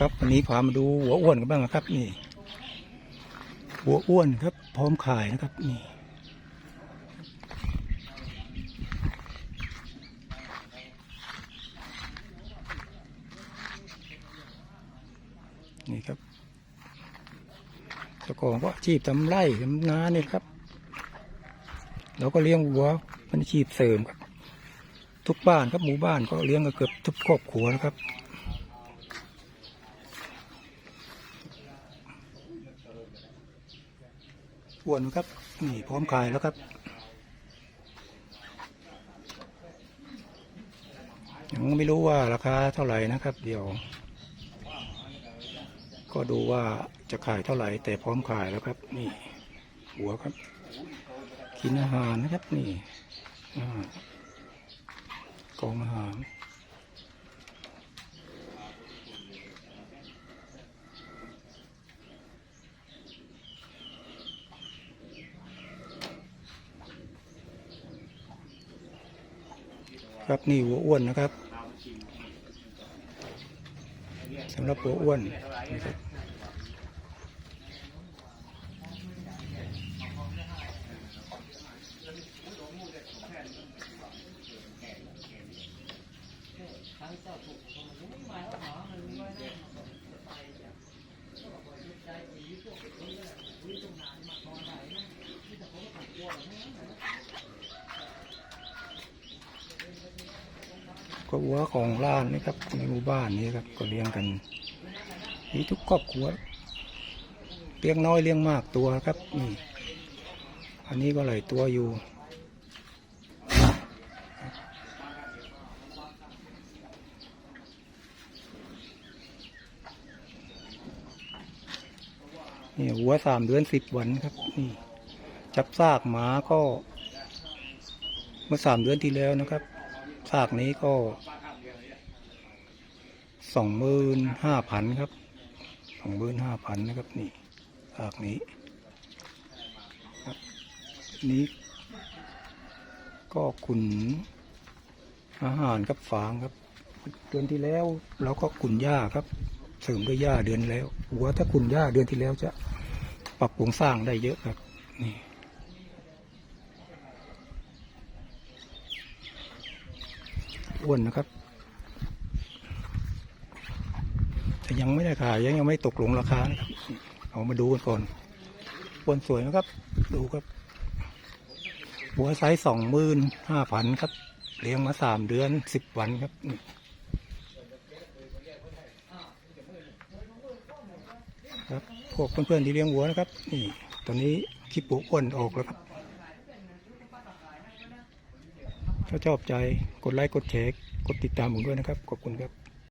ครับวันนี้พามาดูหัวอ้วนกันบ้างนะครับ นี่ หัวอ้วนครับ พร้อมขายนะครับ นี่นี่ครับเจ้าของก็อาชีพทำไร่ทำนาเนี่ยครับ เราก็เลี้ยงวัวเป็นอาชีพเสริมครับ ทุกบ้านครับหมู่บ้านก็เลี้ยงกันเกือบทุกครอบครัวนะครับ อ้วนครับ นี่พร้อมขายแล้วครับยังไม่รู้ว่าราคาเท่าไหร่นะครับ เดี๋ยว ก็ดูว่าจะขายเท่าไหร่ แต่พร้อมขายแล้วครับ นี่ หัวครับ กินอาหารนะครับ นี่กองอาหาร ครับนี่หัวอ้วนนะครับสำหรับหัวอ้วนนะครับ ก็วัวของร้านนี่ครับในหมู่บ้านนี้ครับก็เลี้ยงกันมีทุกครอบครัวเลี้ยงน้อยเลี้ยงมากตัวครับนี่อันนี้ก็หลายตัวอยู่นี่หัวสามเดือนสิบวันครับนี่จับซากหมาก็ เมื่อสามเดือนที่แล้วนะครับ ซากนี้ก็สองหมื่นห้าพันครับสองหมื่นห้าพันนะครับนี่ซากนี้นี้ ก็ขุนอาหารกับฟางครับ เดือนที่แล้วเราก็ขุนหญ้าครับ เสริมด้วยหญ้าเดือนแล้วหัวถ้าขุนหญ้าเดือนที่แล้วจะปรับปรุงสร้างได้เยอะครับนี่ อ้วนนะครับ แต่ยังไม่ได้ขายยังยังไม่ตกลงราคานะครับเอามาดูกันก่อนอ้วนสวยนะครับ ดูครับ หัวไซส์สองหมื่นห้าพันครับ เลี้ยงมาสามเดือนสิบวันครับครับพวกเพื่อนๆที่เลี้ยงวัวนะครับ นี่ตอนนี้คลิปปูอ้วนออกแล้วครับ ถ้าชอบใจกดไลค์กดแชร์กดติดตามผมด้วยนะครับ ขอบคุณครับ